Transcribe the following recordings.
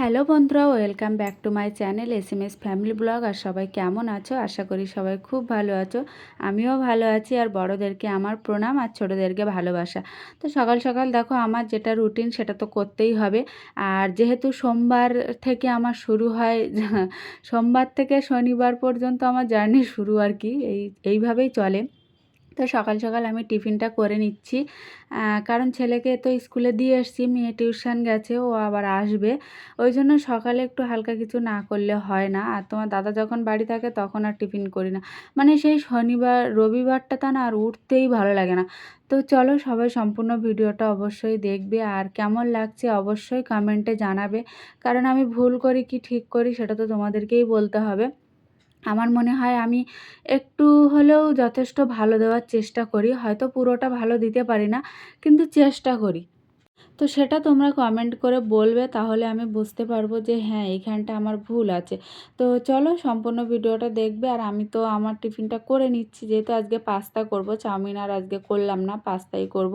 Hello বন্ধুরা, welcome back to my channel S M S family blog. আর সবাই কেমন আছো? আশা করি সবাই খুব ভালো আছো। আমিও ভালো আছি, আর বড়োদেরকে আমার প্রণাম, আর ছোটোদেরকে ভালোবাসা। তো সকাল সকাল দেখো, আমার যেটা রুটিন সেটা তো করতেই হবে। আর যেহেতু সোমবার থেকে আমার শুরু হয়, সোমবার থেকে শনিবার পর্যন্ত আমার জার্নি শুরু আর কি, এই, এইভাবেই চলে। তো সকাল সকাল আমি টিফিনটা করে নিচ্ছি। কারণ ছেলেকে তো স্কুলে দিয়ে এসছি মেয়ে টিউশন গেছে, ও আবার আসবে। ওই জন্য সকালে একটু হালকা কিছু না করলে হয় না। আর তোমার দাদা যখন বাড়ি থাকে তখন আর টিফিন করি না। মানে সেই শনিবার, রবিবারটা তা না আর উঠতেই ভালো লাগে না। তো চলো সবাই সম্পূর্ণ ভিডিওটা অবশ্যই দেখবে। আর কেমন লাগছে অবশ্যই কমেন্টে জানাবে। কারণ আমি ভুল করি কি ঠিক করি সেটা তো তোমাদেরকেই বলতে হবে। আমার মনে হয় আমি একটু হলেও যথেষ্ট ভালো দেওয়ার চেষ্টা করি, হয়তো পুরোটা ভালো দিতে পারি না, কিন্তু চেষ্টা করি। তো সেটা তোমরা কমেন্ট করে বলবে, তাহলে আমি বুঝতে পারব যে হ্যাঁ এইখানটা আমার ভুল আছে। তো চলো সম্পূর্ণ ভিডিওটা দেখবে, আর আমি তো আমার টিফিনটা করে নিচ্ছি, যেহেতু আজকে পাস্তা করব, চাউমিন আর আজকে করলাম না, পাস্তাই করব।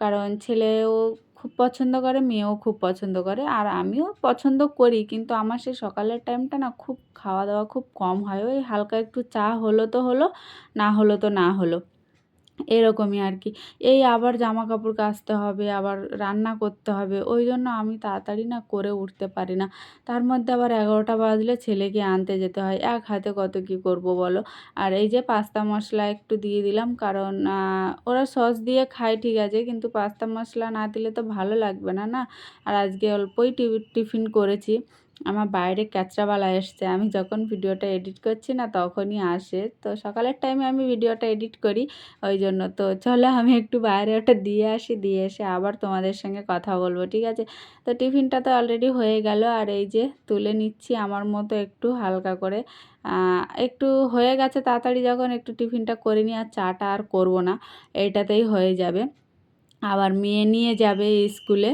কারণ ছেলেও খুব পছন্দ করে, মেয়েও খুব পছন্দ করে, আর আমিও পছন্দ করি। কিন্তু আমার সেই সকালের টাইমটা না খুব খাওয়া দাওয়া খুব কম হয়। ওই হালকা একটু চা হলো তো হলো, না হলো তো না হলো। এরকমই আর কি এই আবার জামা কাপড় কাচতে হবে, আবার রান্না করতে হবে, ওই জন্য আমি তাড়াতাড়ি না করে উঠতে পারি না। তার মধ্যে আবার এগারোটা বাজলে ছেলেকে আনতে যেতে হয়। এক হাতে কত কী করব বলো? আর এই যে পাস্তা মশলা একটু দিয়ে দিলাম, কারণ ওরা সস দিয়ে খায় ঠিক আছে, কিন্তু পাস্তা মশলা না দিলে তো ভালো লাগবে না না? আর আজকে অল্পই টিফিন করেছি। আমার বাইরে ক্যাচরাওয়ালা এসছে। আমি যখন ভিডিওটা এডিট করছি না তখনই আসে। তো সকালের টাইমে আমি ভিডিওটা এডিট করি ওই জন্য। তো চলো আমি একটু বাইরে ওটা দিয়ে আসি, দিয়ে এসে আবার তোমাদের সঙ্গে কথা বলব, ঠিক আছে? তো টিফিনটা তো অলরেডি হয়ে গেল আর এই যে তুলে নিচ্ছি আমার মতো একটু হালকা করে। একটু হয়ে গেছে তাড়াতাড়ি যখন একটু টিফিনটা করে নিই আর চাটা আর করব না, এইটাতেই হয়ে যাবে। আবার মেয়ে নিয়ে যাবে স্কুলে।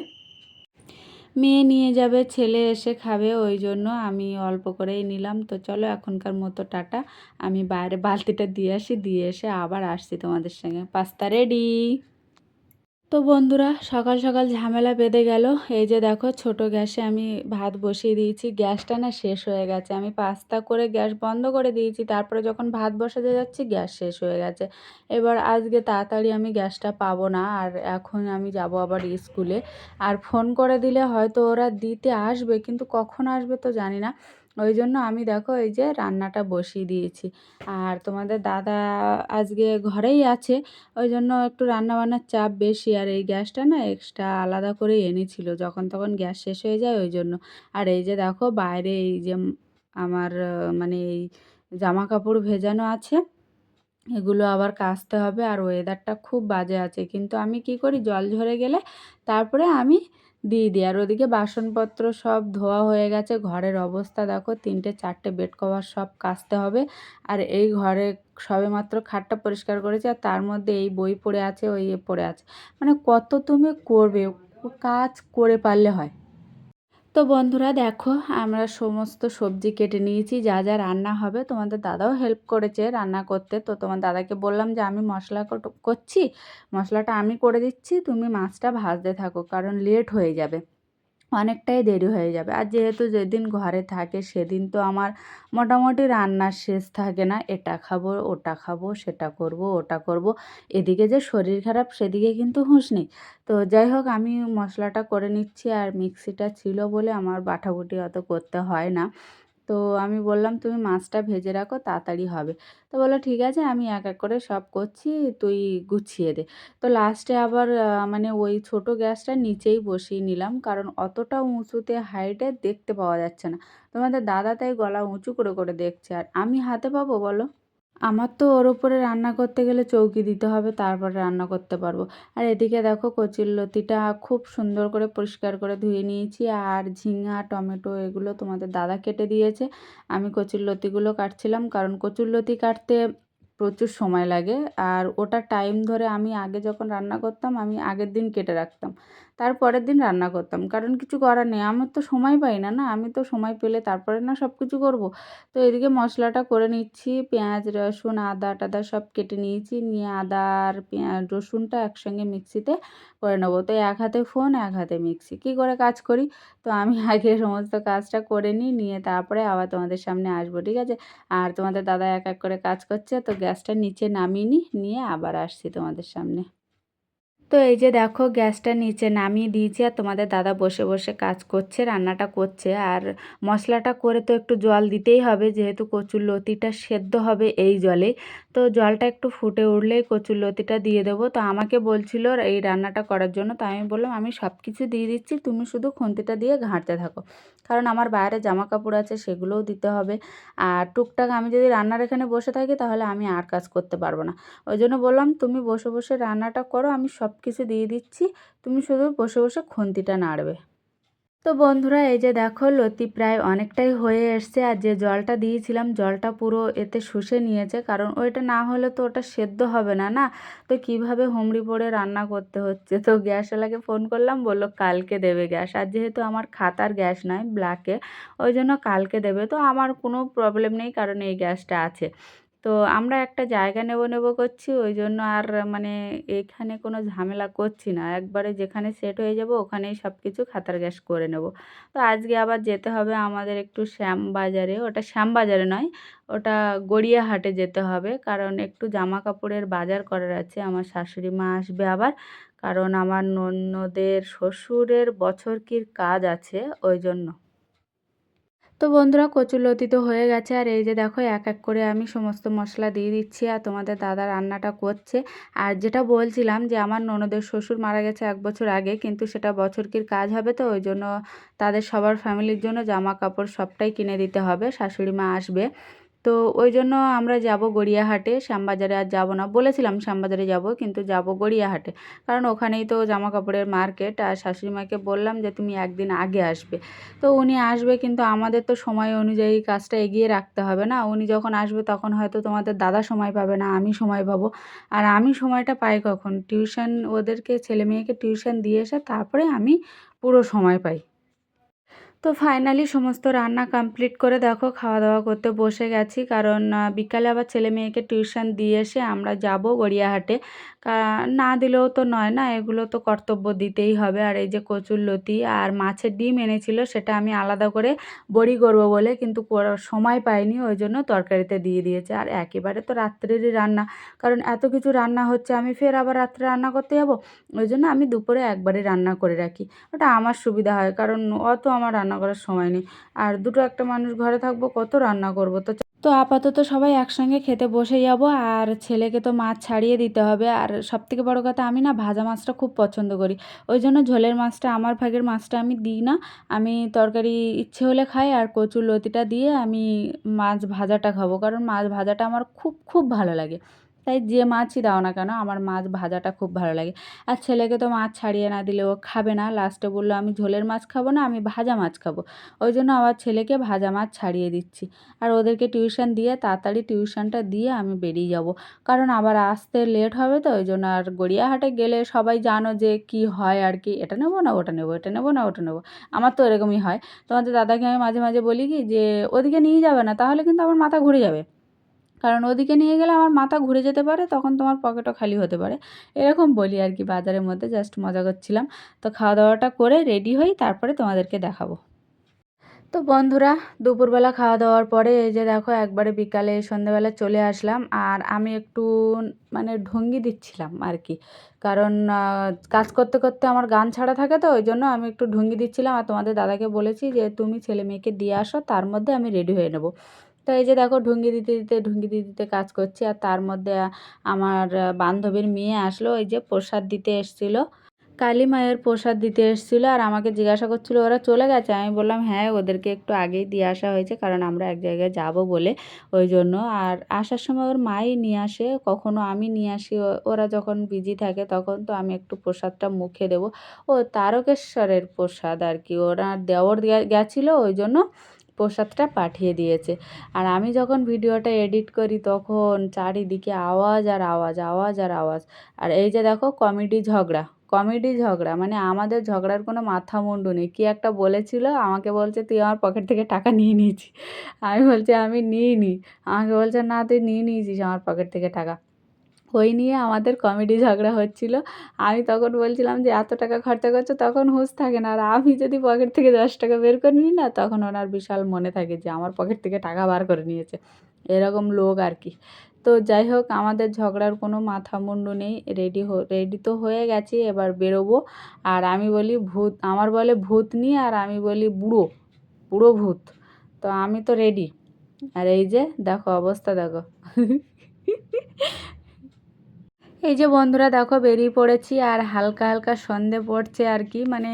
মেয়ে নিয়ে যাবে, ছেলে এসে খাবে, ওই জন্য আমি অল্প করেই নিলাম। তো চলো এখনকার মতো টাটা। আমি বাইরে বালতিটা দিয়ে আসি, দিয়ে এসে আবার আসছি তোমাদের সঙ্গে। Pasta ready! তো বন্ধুরা, সকাল সকাল ঝামেলা বেঁধে গেল। এই যে দেখো, ছোট গ্যাসে আমি ভাত বসিয়ে দিয়েছি। গ্যাসটা না শেষ হয়ে গেছে। আমি পাস্তা করে গ্যাস বন্ধ করে দিয়েছি। তারপরে যখন ভাত বসাতে যাচ্ছি, গ্যাস শেষ হয়ে গেছে। এবার আজকে তাড়াতাড়ি আমি গ্যাসটা পাবো না, আর এখন আমি যাব আবার স্কুলে। আর ফোন করে দিলে হয়তো ওরা দিতে আসবে, কিন্তু কখন আসবে তো জানি না। ওই জন্য আমি দেখো এই যে রান্নাটা বসিয়ে দিয়েছি। আর তোমাদের দাদা আজকে ঘরেই আছে ওই জন্য একটু রান্নাবান্নার চাপ বেশি। আর এই গ্যাসটা না এক্সট্রা আলাদা করে এনেছিল, যখন তখন গ্যাস শেষ হয়ে যায় ওই জন্য আর এই যে দেখো বাইরে এই যে আমার মানে এই জামা কাপড় ভেজানো আছে, এগুলো আবার কাচতে হবে। আর ওয়েদারটা খুব বাজে আছে, কিন্তু আমি কি করি, জল ঝরে গেলে তারপরে আমি দিয়ে দিই। আর ওদিকে বাসনপত্র সব ধোয়া হয়ে গেছে। ঘরের অবস্থা দেখো, তিনটে, চারটে বেড কভার সব কাচতে হবে। আর এই ঘরে সবে মাত্র খাটটা পরিষ্কার করেছে আর তার মধ্যে এই বই পড়ে আছে, ওই পড়ে আছে। মানে কত তুমি করবে? কাজ করে পারলে হয়। তো বন্ধুরা দেখো, আমরা সমস্ত সবজি কেটে নিয়েছি, যা যা রান্না হবে। তোমাদের দাদাও হেল্প করেছে রান্না করতে। তো তোমার দাদাকে বললাম যে, আমি মশলা করছি, মশলাটা আমি করে দিচ্ছি, তুমি মাছটা ভাজতে থাকো, কারণ লেট হয়ে যাবে। অনেকটাই দেরি হয়ে যাবে। আর যেহেতু যেদিন ঘরে থাকে সেদিন তো আমার মোটামুটি রান্নার শেষ থাকে না। এটা খাব, ওটা খাব, সেটা করব, ওটা করব। এদিকে যে শরীর খারাপ সেদিকে কিন্তু হুঁশ নেই। তো যাই হোক, আমি মশলাটা করে নিচ্ছি আর মিক্সিটা ছিল বলে আমার বাটাবুটি অত করতে হয় না। তো আমি বললাম, তুমি মাছটা ভেজে রাখো, তাড়াতাড়ি হবে। তো বলল, ঠিক আছে, আমি এক এক করে সব করছি, তুই গুছিয়ে দে। তো লাস্টে আবার মানে ওই ছোট গ্যাসটা নিচেই বসিয়ে নিলাম, কারণ অতটা উঁচুতে হাইটে দেখতে পাওয়া যাচ্ছে না। তোমাদের দাদা তাই গলা উঁচু করে করে দেখছে। আর আমি হাতে পাবো, বলো? আমার তো ওর ওপরে রান্না করতে গেলে চৌকি দিতে হবে, তারপরে রান্না করতে পারব। আর এদিকে দেখো কচিরলতিটা খুব সুন্দর করে পরিষ্কার করে ধুয়ে নিয়েছি, আর ঝিঙা, টমেটো এগুলো তোমাদের দাদা কেটে দিয়েছে। আমি কচিরলতিগুলো কাটছিলাম, কারণ কচুরলতি কাটতে প্রচুর সময় লাগে। আর ওটা টাইম ধরে আমি আগে যখন রান্না করতাম, আমি আগের দিন কেটে রাখতাম। তারপরের দিন রান্না করতাম। কারণ কিছু করার নেই। আমার তো সময় পাই না না? আমি তো সময় পেলে তারপরে না সব কিছু করব। তো এদিকে মশলাটা করে নিচ্ছি, পেঁয়াজ, রসুন, আদা টাদা সব কেটে নিয়েছি। নিয়ে আদা আর পেঁয়াজ, রসুনটা একসঙ্গে মিক্সিতে করে নেব। তো এক হাতে ফোন, এক হাতে মিক্সি। কী করে কাজ করি? তো আমি আগে সমস্ত কাজটা করে নিই, নিয়ে তারপরে আবার তোমাদের সামনে আসব, ঠিক আছে? আর তোমাদের দাদা এক এক করে কাজ করছে, তো গ্যাসটা নিচে নামিয়ে নিয়ে আবার আসছি তোমাদের সামনে। তো এই যে দেখো গ্যাসটা নিচে নামিয়ে দিয়েছি আর তোমাদের দাদা বসে বসে কাজ করছে, রান্নাটা করছে। আর মশলাটা করে তো একটু জল দিতেই হবে, যেহেতু কচুর লতিটা সেদ্ধ হবে এই জলে। তো জলটা একটু ফুটে উঠলেই কচুর লতিটা দিয়ে দেবো। তো আমাকে বলছিল এই রান্নাটা করার জন্য, তো আমি বললাম, আমি সব কিছু দিয়ে দিচ্ছি, তুমি শুধু খুন্তিটা দিয়ে ঘাঁটতে থাকো। কারণ আমার বাইরে জামা কাপড় আছে, সেগুলোও দিতে হবে। আর টুকটাক আমি যদি রান্নার এখানে বসে থাকি, তাহলে আমি আর কাজ করতে পারব না। ওই জন্য বললাম, তুমি বসে বসে রান্নাটা করো, আমি সব কিছু দিয়ে দিচ্ছি। তুমি শুধু বসে বসে খুন্তিটা নাড়বে। তো বন্ধুরা, এই যে দেখো, লতি প্রায় অনেকটাই হয়ে এসছে। আর যে জলটা দিয়েছিলাম, জলটা পুরো এতে শুষে নিয়েছে। কারণ ওইটা না হলে তো ওটা সেদ্ধ হবে না না? তো কীভাবে হুমড়ি পড়ে রান্না করতে হচ্ছে? তো গ্যাসওয়ালাকে ফোন করলাম, বলল কালকে দেবে গ্যাস। আর যেহেতু আমার খাতার গ্যাস নয়, ব্ল্যাকে, ওই জন্য কালকে দেবে। তো আমার কোনো প্রবলেম নেই, কারণ এই গ্যাসটা আছে। তো আমরা একটা জায়গা নেব নেব করছি। ওই জন্য আর মানে এখানে কোনো ঝামেলা করছি না। একবারে যেখানে সেট হয়ে যাব, ওখানেই সব কিছু খাতার গ্যাস করে নেব। তো আজকে আবার যেতে হবে আমাদের একটু শ্যামবাজারে ওটা শ্যামবাজারে নয়, ওটা গড়িয়াহাটে যেতে হবে। কারণ একটু জামা কাপড়ের বাজার করার আছে। আমার শাশুড়ি মা আসবে আবার। কারণ আমার ননদের শ্বশুরের বছরকির কাজ আছে ওই জন্য তো বন্ধুরা কচুলতি তো হয়ে গেছে, আর এই যে দেখো এক এক করে আমি সমস্ত মশলা দিয়ে দিচ্ছি আর তোমাদের দাদা রান্নাটা করছে। আর যেটা বলছিলাম যে আমার ননদের শ্বশুর মারা গেছে এক বছর আগে, কিন্তু সেটা বছরকির কাজ হবে তো, ওই জন্য তাদের সবার ফ্যামিলির জন্য জামা কাপড় সবটাই কিনে দিতে হবে, শাশুড়ি মা আসবে। তো ওই জন্য আমরা যাব গড়িয়াহাটে, শ্যামবাজারে আর যাব না। বলেছিলাম শ্যামবাজারে যাব, কিন্তু যাব গড়িয়াহাটে। কারণ ওখানেই তো জামা কাপড়ের মার্কেট, আর শাশুড়ি মাকে বললাম যে, তুমি একদিন আগে আসবে। তো উনি আসবে, কিন্তু আমাদের তো সময় অনুযায়ী কাজটা এগিয়ে রাখতে হবে না। উনি যখন আসবে, তখন হয়তো তোমাদের দাদা সময় পাবে না, আমি সময় পাবো। আর আমি সময়টা পাই কখন? টিউশন, ওদেরকে ছেলে মেয়েকে টিউশন দিয়ে এসে তারপরে আমি পুরো সময় পাই। তো ফাইনালি সমস্ত রান্না কমপ্লিট করে দেখো খাওয়া দাওয়া করতে বসে গেছি। কারণ বিকালে আবার ছেলে মেয়েকে টিউশন দিয়ে এসে আমরা যাব গড়িয়াহাটে। না দিলেও তো নয় না, এগুলো তো কর্তব্য দিতেই হবে। আর এই যে কচুর লতি আর মাছের ডিম এনেছিল, সেটা আমি আলাদা করে বড়ি করব বলে কিন্তু সময় পাইনি, ওই জন্য তরকারিতে দিয়ে দিয়েছে। আর একেবারে তো রাত্রেরই রান্না। কারণ এত কিছু রান্না হচ্ছে, আমি ফের আবার রাত্রে রান্না করতে যাব? ওই জন্য আমি দুপুরে একবারে রান্না করে রাখি। ওটা আমার সুবিধা হয়, কারণ অত আমার রান্না করার সময় নেই। আর দুটো একটা মানুষ ঘরে থাকব, কত রান্না করব? তো তো আপাতত সবাই একসঙ্গে খেতে বসে যাব, আর ছেলেকে তো মাছ ছাড়িয়ে দিতে হবে। আর সবথেকে বড় কথা, আমি না ভাজা মাছটা খুব পছন্দ করি। ওই জন্য ঝোলের মাছটা, আমার ভাগের মাছটা আমি দিই না। আমি তরকারি ইচ্ছে হলে খাই, আর কচুর লতিটা দিয়ে আমি মাছ ভাজাটা খাব। কারণ মাছ ভাজাটা আমার খুব খুব ভালো লাগে। তাই যে মাছই দাও না কেন, আমার মাছ ভাজাটা খুব ভালো লাগে। আর ছেলেকে তো মাছ ছাড়িয়ে না দিলে ও খাবে না। লাস্টে বলল, আমি ঝোলের মাছ খাব না, আমি ভাজা মাছ খাব। ওই জন্য আবার ছেলেকে ভাজা মাছ ছাড়িয়ে দিচ্ছি। আর ওদেরকে টিউশন দিয়ে তাড়াতাড়ি টিউশনটা দিয়ে আমি বেরিয়ে যাব। কারণ আবার আসতে লেট হবে তো, ওই জন্য আর গড়িয়াহাটে গেলে সবাই জানো যে কি হয় আর কি। এটা নেব না, ওটা নেব, এটা নেব না, ওটা নেব। আমার তো এরকমই হয়। তোমাদের দাদাকে আমি মাঝে মাঝে বলি কি যে, ওদিকে নিয়ে যাবে না, তাহলে কিন্তু আমার মাথা ঘুরে যাবে। কারণ ওদিকে নিয়ে গেলে আমার মাথা ঘুরে যেতে পারে, তখন তোমার পকেটও খালি হতে পারে। এরকম বলি আর কি বাজারের মধ্যে জাস্ট মজা করছিলাম। তো খাওয়া দাওয়াটা করে রেডি হই, তারপরে তোমাদেরকে দেখাবো। তো বন্ধুরা, দুপুরবেলা খাওয়া দাওয়ার পরে এই যে দেখো, একবারে বিকালে সন্ধেবেলা চলে আসলাম। আর আমি একটু মানে ঢঙ্গি দিচ্ছিলাম আর কি। কারণ কাজ করতে করতে আমার গান ছাড়া থাকে তো, ওই জন্য আমি একটু ঢঙ্গি দিচ্ছিলাম। আর তোমাদের দাদাকে বলেছি যে, তুমি ছেলে মেয়েকে দিয়ে আসো, তার মধ্যে আমি রেডি হয়ে নেব। তো এই যে দেখো ঢুঙ্গি দিতে দিতে, ঢুঙ্গি দিতে দিতে কাজ করছি আর তার মধ্যে আমার বান্ধবীর মেয়ে আসলো, ওই যে প্রসাদ দিতে এসছিলো। কালী মায়ের প্রসাদ দিতে এসেছিল আর আমাকে জিজ্ঞাসা করছিল, ওরা চলে গেছে? আমি বললাম হ্যাঁ ওদেরকে একটু আগেই দিয়ে আসা হয়েছে কারণ আমরা এক জায়গায় যাব বলে ওই জন্য। আর আসার সময় ওর মাই নিয়ে আসে, কখনো আমি নিয়ে আসি ওরা যখন বিজি থাকে তখন তো আমি একটু প্রসাদটা মুখে দেবো। ও, তারকেশ্বরের প্রসাদ আর কি, ওরা দেওর গেছিল ওই জন্য। প্রসাদটা পাঠিয়ে দিয়েছে। আর আমি যখন ভিডিওটা এডিট করি তখন চারিদিকে আওয়াজ আর আওয়াজ আওয়াজ আর আওয়াজ। আর এই যে দেখো, কমেডি ঝগড়া কমেডি ঝগড়া। মানে আমাদের ঝগড়ার কোনো মাথা মুন্ডু নেই। কী একটা বলেছিল, আমাকে বলছে, তুই আমার পকেট থেকে টাকা নিয়ে নিয়েছি আমি বলছি, আমি নিই নি আমাকে বলছে, না, তুই নিয়ে নিয়েছিস আমার পকেট থেকে টাকা। ওই নিয়ে আমাদের কমেডি ঝগড়া হচ্ছিল। আমি তখন বলছিলাম যে, এত টাকা খরচা করছ? তখন হুঁশ থাকে না। আর আমি যদি পকেট থেকে দশ টাকা বের করে নিই না, তখন ওনার বিশাল মনে থাকে যে, আমার পকেট থেকে টাকা বার করে নিয়েছে। এরকম লোক আর কি। তো যাই হোক, আমাদের ঝগড়ার কোনো মাথা মুন্ডু নেই রেডি রেডি তো হয়ে গেছি, এবার বেরোবো। আর আমি বলি ভূত, আমার বলে ভূত নিয়ে আর আমি বলি বুড়ো বুড়ো ভূত। তো আমি তো রেডি আর এই যে, দেখো অবস্থা দেখো। এই যে বন্ধুরা দেখো বেরিয়ে পড়েছি আর হালকা হালকা সন্ধে পড়ছে আর কি। মানে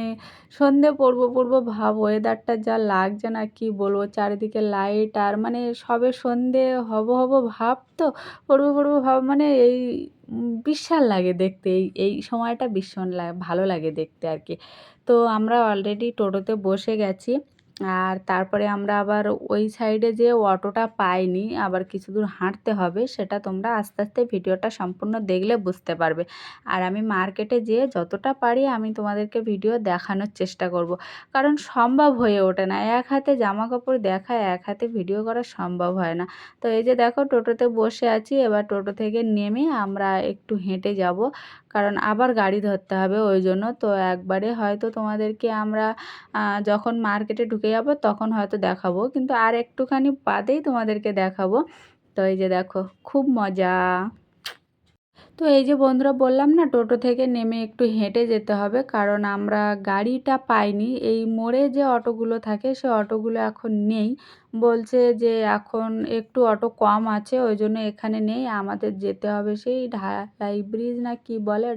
সন্ধে পড়ব পড়ব ভাব ওয়েদারটা যা লাগছে না কি বলব, চারিদিকে লাইট আর মানে সবে সন্ধে হব হব ভাব তো, পড়ব পড়ব ভাব মানে এই বিশাল লাগে দেখতে, এই এই সময়টা ভীষণ ভালো লাগে দেখতে আর কি। তো আমরা অলরেডি টোটোতে বসে গেছি। আর তারপরে আমরা আবার ওই সাইডে যে অটোটা পাইনি, আবার কিছু দূর হাঁটতে হবে, সেটা তোমরা আস্তে আস্তে ভিডিওটা সম্পূর্ণ দেখলে বুঝতে পারবে। আর আমি মার্কেটে যেয়ে যতটা পারি আমি তোমাদেরকে ভিডিও দেখানোর চেষ্টা করব। কারণ সম্ভব হয়ে ওঠে না, এক হাতে জামা কাপড় দেখা এক হাতে ভিডিও করা সম্ভব হয় না। তো এই যে দেখো টোটোতে বসে আছি, এবার টোটো থেকে নেমে আমরা একটু হেঁটে যাব। কারণ আবার গাড়ি ধরতে হবে ওই জন্য। তো একবারে হয়তো তোমাদেরকে আমরা যখন মার্কেটে ঢুকে যাব তখন হয়তো দেখাবো। কিন্তু আর একটুখানি বাদেই তোমাদেরকে দেখাবো। তো এই যে দেখো, খুব মজা। তো এই যে বন্ধুরা বললাম না, টোটো থেকে নেমে একটু হেঁটে যেতে হবে, কারণ আমরা গাড়িটা পাইনি। এই মোড়ে যে অটোগুলো থাকে, সে অটোগুলো এখন নেই। বলছে যে এখন একটু অটো কম আছে, ওই জন্য এখানে নেই, আমাদের যেতে হবে সেই ঢালাই ব্রিজ না কি বলে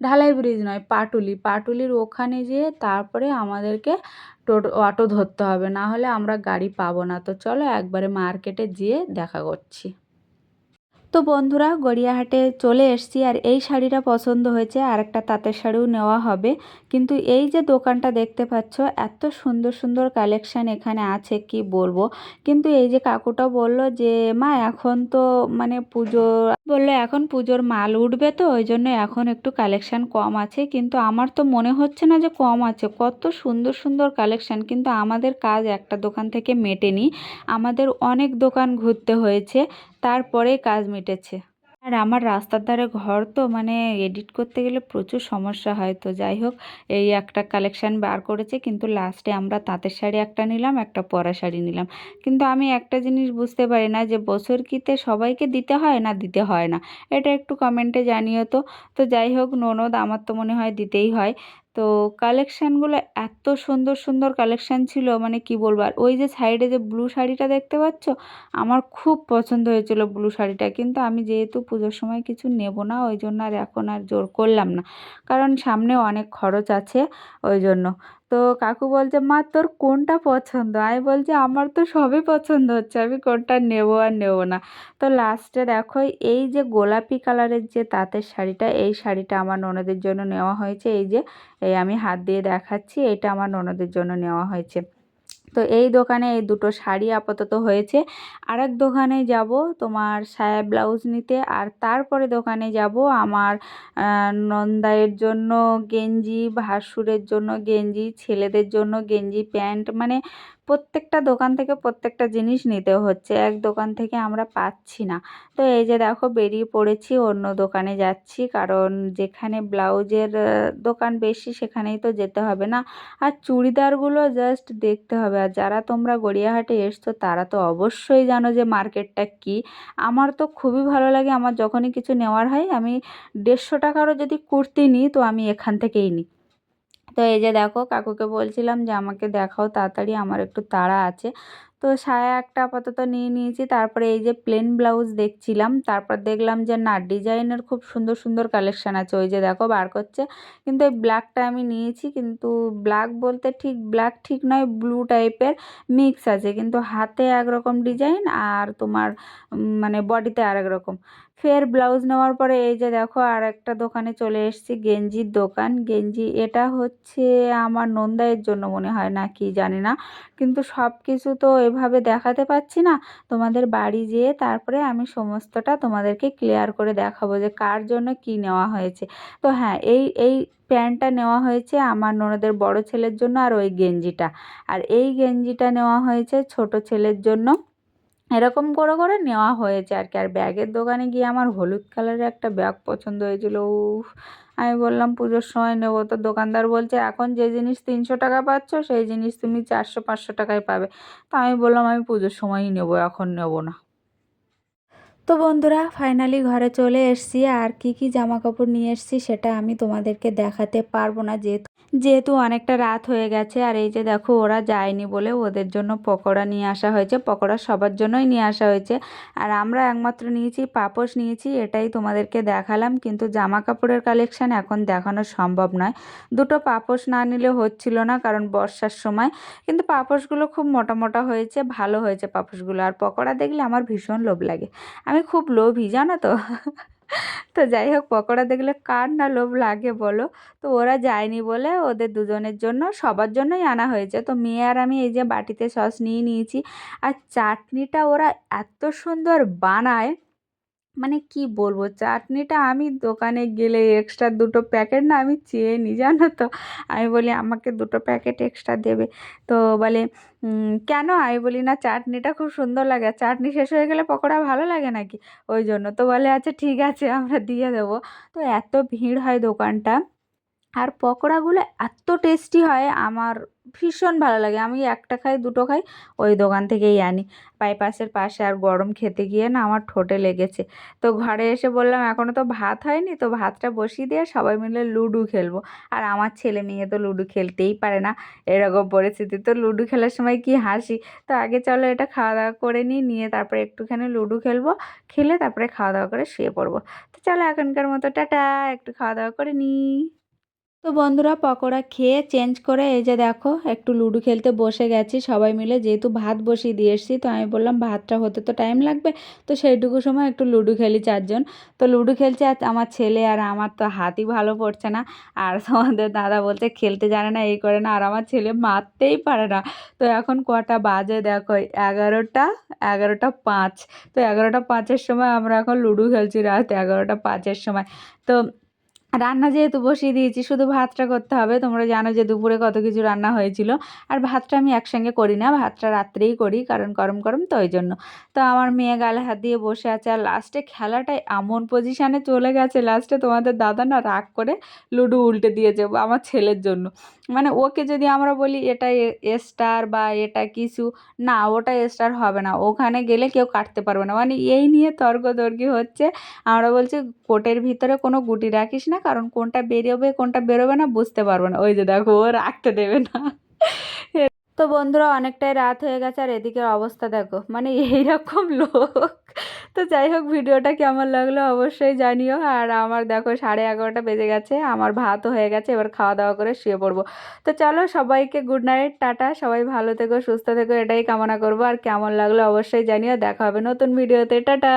ঢালাই ব্রিজ নয়, পাটুলি। পাটুলির ওখানে যেয়ে তারপরে আমাদেরকে টোটো, অটো ধরতে হবে, না হলে আমরা গাড়ি পাবো না। তো চলো একবারে মার্কেটে যেয়ে দেখা করছি। তো বন্ধুরা, গড়িয়াহাটে চলে এসছি আর এই শাড়িটা পছন্দ হয়েছে। আর একটা তাঁতের শাড়িও নেওয়া হবে। কিন্তু এই যে দোকানটা দেখতে পাচ্ছ, এত সুন্দর সুন্দর কালেকশান এখানে আছে, কি বলব? কিন্তু এই যে কাকুটা বলল যে, মা, এখন তো মানে পুজো বলল, এখন পুজোর মাল উঠবে তো, ওই জন্য এখন একটু কালেকশান কম আছে। কিন্তু আমার তো মনে হচ্ছে না যে কম আছে। কত সুন্দর সুন্দর কালেকশান কিন্তু আমাদের কাজ একটা দোকান থেকে মেটেনি। আমাদের অনেক দোকান ঘুরতে হয়েছে তারপরে কাজ মিটেছে। আর আমার রাস্তার ধারে ঘর তো মানে এডিট করতে গেলে প্রচুর সমস্যা হয়। তো যাই হোক, এই একটা কালেকশান বার করেছে, কিন্তু লাস্টে আমরা তাঁতের শাড়ি একটা নিলাম, একটা পরা শাড়ি নিলাম। কিন্তু আমি একটা জিনিস বুঝতে পারি না যে বছর কিতে সবাইকে দিতে হয় না দিতে হয় না? এটা একটু কমেন্টে জানিও তো। তো যাই হোক, ননদ আমার তো মনে হয় দিতেই হয়। তো কালেকশানগুলো এত সুন্দর সুন্দর কালেকশান ছিল মানে কি বলব? আর ওই যে সাইডে যে ব্লু শাড়িটা দেখতে পাচ্ছ? আমার খুব পছন্দ হয়েছিল ব্লু শাড়িটা। কিন্তু আমি যেহেতু পুজোর সময় কিছু নেব না, ওই জন্য আর এখন আর জোর করলাম না। কারণ সামনে অনেক খরচ আছে, ওই জন্য। তো কাকু বলছে, মা, তোর কোনটা পছন্দ? আমি বলছি, আমার তো সবই পছন্দ হচ্ছে, আমি কোনটা নেব আর নেব না। তো লাস্টে দেখো, এই যে গোলাপি কালারের যে তাঁতের শাড়িটা, এই শাড়িটা আমার ননদের জন্য নেওয়া হয়েছে। এই যে, এই আমি হাত দিয়ে দেখাচ্ছি, এটা আমার ননদের জন্য নেওয়া হয়েছে। তো এই দোকানে এই দুটো শাড়ি আপাতত হয়েছে। আর এক দোকানে যাব তোমার সায়া ব্লাউজ নিতে, আর তারপরে দোকানে যাব আমার নন্দায়ের জন্য গেঞ্জি, ভাসুরের জন্য গেঞ্জি, ছেলেদের জন্য গেঞ্জি, প্যান্ট মানে প্রত্যেকটা দোকান থেকে প্রত্যেকটা জিনিস নিতে হচ্ছে। এক দোকান থেকে আমরা পাচ্ছি না। তো এই যে দেখো, বেরিয়ে পড়েছি, অন্য দোকানে যাচ্ছি। কারণ যেখানে ব্লাউজের দোকান বেশি, সেখানেই তো যেতে হবে না। আর চুড়িদারগুলো জাস্ট দেখতে হবে। আর যারা তোমরা গড়িয়াহাটে এসছো, তারা তো অবশ্যই জানো যে মার্কেটটা কি। আমার তো খুবই ভালো লাগে। আমার যখনই কিছু নেওয়ার হয়, আমি দেড়শো টাকারও যদি কুর্তি নিই, তো আমি এখান থেকেই নিই। তো এই যে দেখো, কাকুকে বলছিলাম যে আমাকে দেখাও তাড়াতাড়ি, আমার একটু তাড়া আছে। তো সায়া একটা আপাতত নিয়ে নিয়েছি, তারপরে এই যে প্লেন ব্লাউজ দেখছিলাম, তারপর দেখলাম যে না, ডিজাইনের খুব সুন্দর সুন্দর কালেকশান আছে। ওই যে দেখো, বার করছে। কিন্তু এই ব্ল্যাকটা আমি নিয়েছি, কিন্তু ব্ল্যাক বলতে ঠিক ব্ল্যাক ঠিক নয় ব্লু টাইপের মিক্স আছে। কিন্তু হাতে একরকম ডিজাইন আর তোমার মানে বডিতে আর রকম। ফের ব্লাউজ নেওয়ার পরে এই যে দেখো আর একটা দোকানে চলে এসেছি, গেঞ্জির দোকান। গেঞ্জি, এটা হচ্ছে আমার নন্দাইয়ের জন্য মনে হয় না, কি জানি না। কিন্তু সব কিছু তো এভাবে দেখাতে পাচ্ছি না। তোমাদের বাড়ি যেয়ে তারপরে আমি সমস্তটা তোমাদেরকে ক্লিয়ার করে দেখাবো যে কার জন্য কি নেওয়া হয়েছে। তো হ্যাঁ এই এই প্যান্টটা নেওয়া হয়েছে আমার ননদের বড় ছেলের জন্য আর ওই গেঞ্জিটা। আর এই গেঞ্জিটা নেওয়া হয়েছে ছোট ছেলের জন্য। এরকম করে করে নেওয়া হয়েছে আর কি আর ব্যাগের দোকানে গিয়ে আমার হলুদ কালারের একটা ব্যাগ পছন্দ হয়েছিল। উফ, আমি বললাম, পুজোর সময় নেব। তো দোকানদার বলছে, এখন যে জিনিস তিনশো টাকা পাচ্ছ, সেই জিনিস তুমি চারশো, পাঁচশো টাকায় পাবে। তো আমি বললাম, আমি পুজোর সময়ই নেব, এখন নেব না। তো বন্ধুরা ফাইনালি ঘরে চলে এসেছি। আর কি কি জামা কাপড় নিয়ে এসেছি সেটা আমি তোমাদেরকে দেখাতে পারব না যেহেতু যেহেতু অনেকটা রাত হয়ে গেছে। আর এই যে দেখো, ওরা যায়নি বলে ওদের জন্য পকোড়া নিয়ে আসা হয়েছে। পকোড়া সবার জন্যই নিয়ে আসা হয়েছে। আর আমরা একমাত্র নিয়েছি, পাপোশ নিয়েছি, এটাই তোমাদেরকে দেখালাম। কিন্তু জামা কাপড়ের কালেকশান এখন দেখানো সম্ভব নয়। দুটো পাপোশ না নিলে হচ্ছিল না কারণ বর্ষার সময়। কিন্তু পাপোশগুলো খুব মোটা মোটা হয়েছে, ভালো হয়েছে পাপোশগুলো। আর পকোড়া দেখলে আমার ভীষণ লোভ লাগে। আমি খুব লোভী, জানো তো? তো যাই হোক, পকোড়া দেখলে কার না লোভ লাগে বলো? তো ওরা যায়নি বলে ওদের দুজনের জন্য, সবার জন্যই আনা হয়েছে। তো মেয়ে আর আমি এই যে বাটিতে সস নিয়ে নিয়েছি। আর চাটনিটা ওরা এত সুন্দর বানায় মানে কি বলব? চাটনিটা আমি দোকানে গেলে এক্সট্রা দুটো প্যাকেট না আমি চেয়ে নিই জানো তো? আমি বলি, আমাকে দুটো প্যাকেট এক্সট্রা দেবে। তো বলে কেন? আমি বলি, না, চাটনিটা খুব সুন্দর লাগে। চাটনি শেষ হয়ে গেলে পকোড়া ভালো লাগে নাকি? ওই জন্য। তো বলে আচ্ছা ঠিক আছে, আমরা দিয়ে দেবো। তো এত ভিড় হয় দোকানটা। আর পকোড়াগুলো এত টেস্টি হয়, আমার ভীষণ ভালো লাগে। আমি একটা খাই, দুটো খাই, ওই দোকান থেকেই আনি। বাইপাসের পাশে আর গরম খেতে গিয়ে না আমার ঠোঁটে লেগেছে। তো ঘরে এসে বললাম এখনও তো ভাত হয়নি, তো ভাতটা বসিয়ে দিয়ে সবাই মিলে লুডু খেলব। আর আমার ছেলে মেয়ে তো লুডু খেলতেই পারে না। এরকম পরিস্থিতি। তো লুডু খেলার সময় কি হাসি? তো আগে চলো এটা খাওয়া দাওয়া করে নিই, নিয়ে তারপরে একটুখানি লুডু খেলব, খেলে তারপরে খাওয়া দাওয়া করে শুয়ে পড়ব। তো চলো এখনকার মতো, টাটা, একটু খাওয়া দাওয়া করে নিই। তো বন্ধুরা পকোড়া খেয়ে চেঞ্জ করে এই যে দেখো, একটু লুডো খেলতে বসে গেছি সবাই মিলে। যেহেতু ভাত বসিয়ে দিয়ে এসেছি, তো আমি বললাম ভাতটা হতে তো টাইম লাগবে। তো সেইটুকু সময় একটু লুডো খেলি চারজন। তো লুডো খেলছে আর আমার ছেলে আর আমার তো হাতই ভালো পড়ছে না। আর তোমাদের দাদা বলছে খেলতে জানে না, এই করে না। আর আমার ছেলে মারতেই পারে না। তো এখন কটা বাজে দেখো, এগারোটা এগারোটা পাঁচ। তো এগারোটা পাঁচের সময় আমরা এখন লুডো খেলছি, রাত এগারোটা পাঁচের সময়। তো রান্না যেহেতু বসিয়ে দিয়েছি, শুধু ভাতটা করতে হবে। তোমরা জানো যে দুপুরে কত কিছু রান্না হয়েছিল। আর ভাতটা আমি একসঙ্গে করি না, ভাতটা রাত্রেই করি, কারণ গরম গরম তো ওই জন্য। তো আমার মেয়ে গালে হাত দিয়ে বসে আছে, আর লাস্টে খেলাটাই এমন পজিশানে চলে গেছে লাস্টে তোমাদের দাদা না রাগ করে লুডো উল্টে দিয়েছে, আমার ছেলের জন্য। মানে ওকে যদি আমরা বলি এটা স্টার বা এটা কিছু, না, ওটা স্টার হবে না। ওখানে গেলে কেউ কাটতে পারবে না। মানে এই নিয়ে তর্কতর্কি হচ্ছে। আমরা বলছি কোটের ভিতরে কোনো গুটি রাখিস না, কারণ কোনটা বেরোবে কোনটা বেরোবে না, বুঝতে পারবে না। ওই যে দেখো, ও রাখতে দেবে না। তো বন্ধুরা অনেকটাই রাত হয়ে গেছে আর এদিকের অবস্থা দেখো। মানে এইরকম লোক। তো যাই হোক, ভিডিওটা কেমন লাগল অবশ্যই জানিও। আর আমার দেখো সাড়ে এগারোটা বেজে গেছে, আমার ভাতও হয়ে গেছে, এবার খাওয়া দাওয়া করে শুয়ে পড়ব। তো চলো সবাইকে গুড নাইট টাটা, সবাই ভালো থেকো, সুস্থ থেকো, এটাই কামনা করব। আর কেমন লাগল অবশ্যই জানিও, দেখা হবে নতুন ভিডিওতে, টাটা!